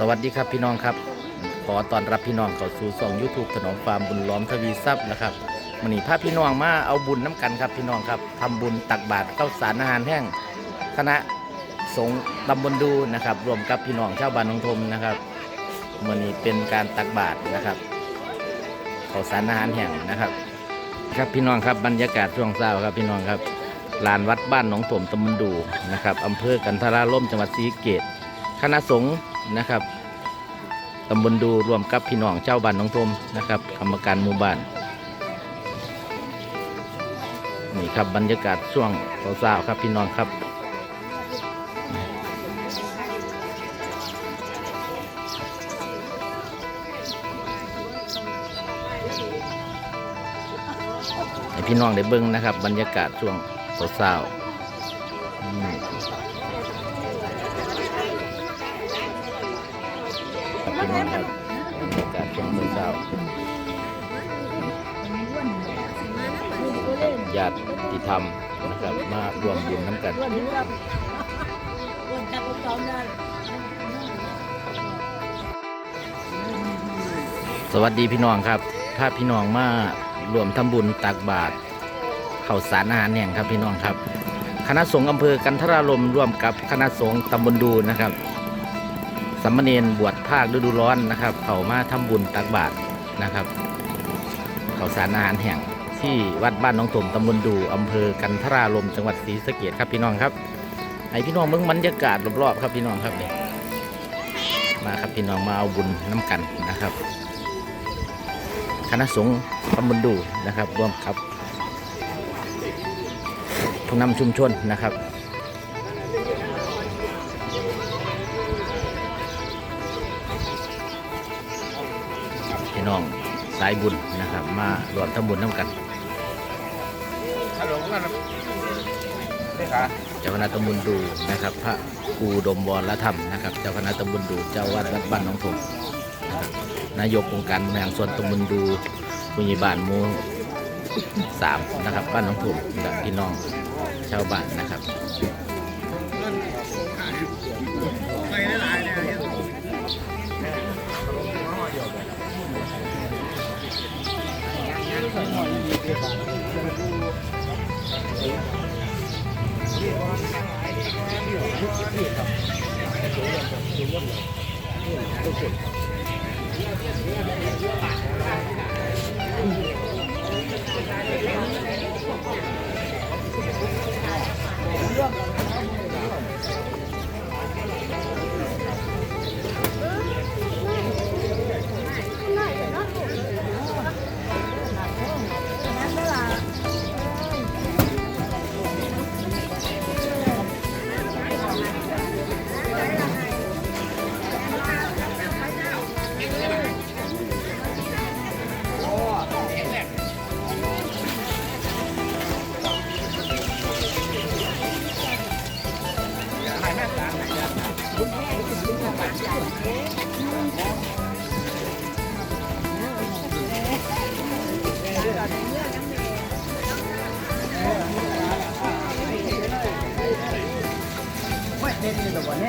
สวัสดีครับพี่น้องครับ ขอต้อนรับพี่น้องเข้าสู่ช่อง YouTube ถนอมฟาร์มบุญล้อมทวีทรัพย์นะครับวันนี้พาพี่น้องมาเอาบุญน้ำกันครับพี่น้องครับทำบุญตักบาตรข้าวสารอาหารแห้งคณะสงฆ์ตำบลดูนะครับ รวมกับพี่น้องชาวบ้านหนองทมนะครับวันนี้เป็นการตักบาตรนะครับข้าวสารอาหารแห้งนะครับ ครับพี่น้องครับบรรยากาศช่วงเช้าครับพี่น้องครับลานวัดบ้านหนองถมตำบลดูนะครับอำเภอกันทราล่มจังหวัดศรีเกษคณะสงฆ์ นะครับตำบลดูรวมกับพี่น้องเจ้าบ้านหนองทมนะครับกรรมการหมู่บ้านนี่ครับบรรยากาศช่วงเช้าๆครับพี่น้องครับให้พี่น้องได้เบิ้งนะครับ บรรยากาศช่วงเช้าๆ รยากาศช่วงเช้าๆครับญาติธรรมนะครับมารวมบุญน้ำกันสวัสดีพี่น้องครับถ้าพี่น้องมารวมทำบุญตักบาตรเข้าสารอาหารแห่งครับพี่น้องครับ คณะสงฆ์อำเภอกันทรารมร่วมกับคณะสงฆ์ตำบลดูนะครับ สามเณรบวชภาคฤดูร้อนนะครับ เขามาทำบุญตักบาตรนะครับ เขาสารอาหารแห่งที่วัดบ้านน้องถมตำบลดูอำเภอกันทรารมจังหวัดศรีสะเกษครับพี่น้องครับให้พี่น้องเบิ่งบรรยากาศรอบๆครับพี่น้องครับเนี่ยมาครับพี่น้องมาเอาบุญน้ำกันนะครับ คณะสงฆ์ตำบลดูนะครับร่วมกับผู้นำชุมชนนะครับ พี่น้องสายบุญนะครับ มารวมทำบุญน้ำกันฮัลโหลกันนี่ค่ะเจ้าคณะตำบลดูนะครับ พระครูดมวรธรรมนะครับ เจ้าคณะตำบลดูเจ้าวัดวัดบ้านหนองถมนะครับนายกองค์การบริหารส่วนตำบลดูผู้ใหญ่บ้านหมู่สามนะครับบ้านหนองถมกับพี่น้องชาวบ้านนะครับ ค 내리려다 보니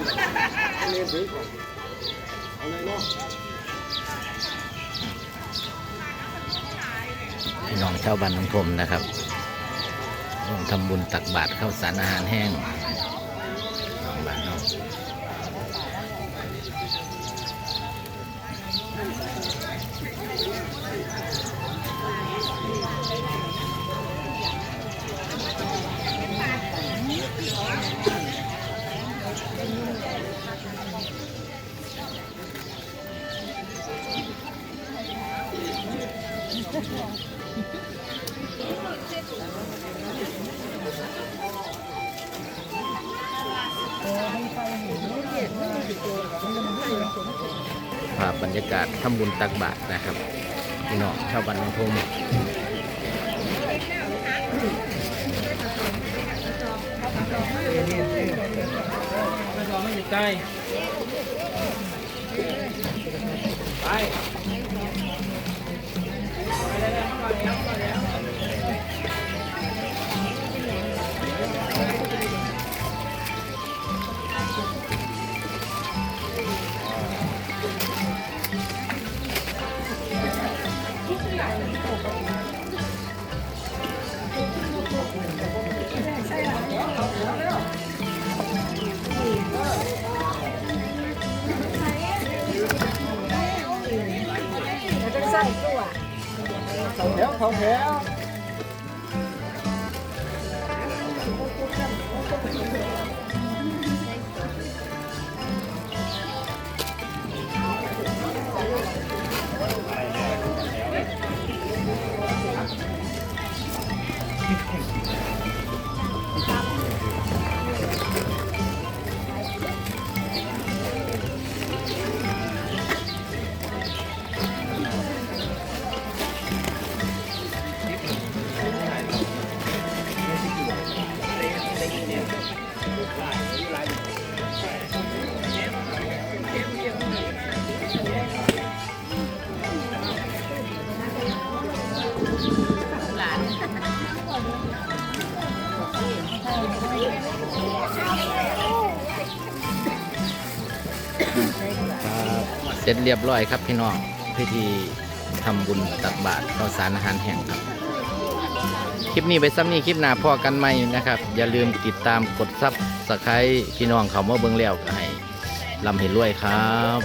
น้องเนาะพี่น้องชาวบ้านน้องพรมนะครับร่วมทำบุญตักบาตรข้าวสารอาหารแห้ง ภาพบรรยากาศทำบุญตักบาตรนะครับพี่น้องชาวบ้านน้อง มไม่ห เขาแถวเขาแถวหลานครั เสร็จเรียบร้อยครับพี่น้องพิธีทำบุญตักบาตรข้าวสารอาหารแห้งครับ คลิปนี้ไปซ้ำนี่คลิปหน้าพอกันใหม่นะครับ อย่าลืมติดตามกดซับสไครต์พี่น้องเขาเมื่อเบิ้งแล้วก็ให้ลำเห็นรวยครับ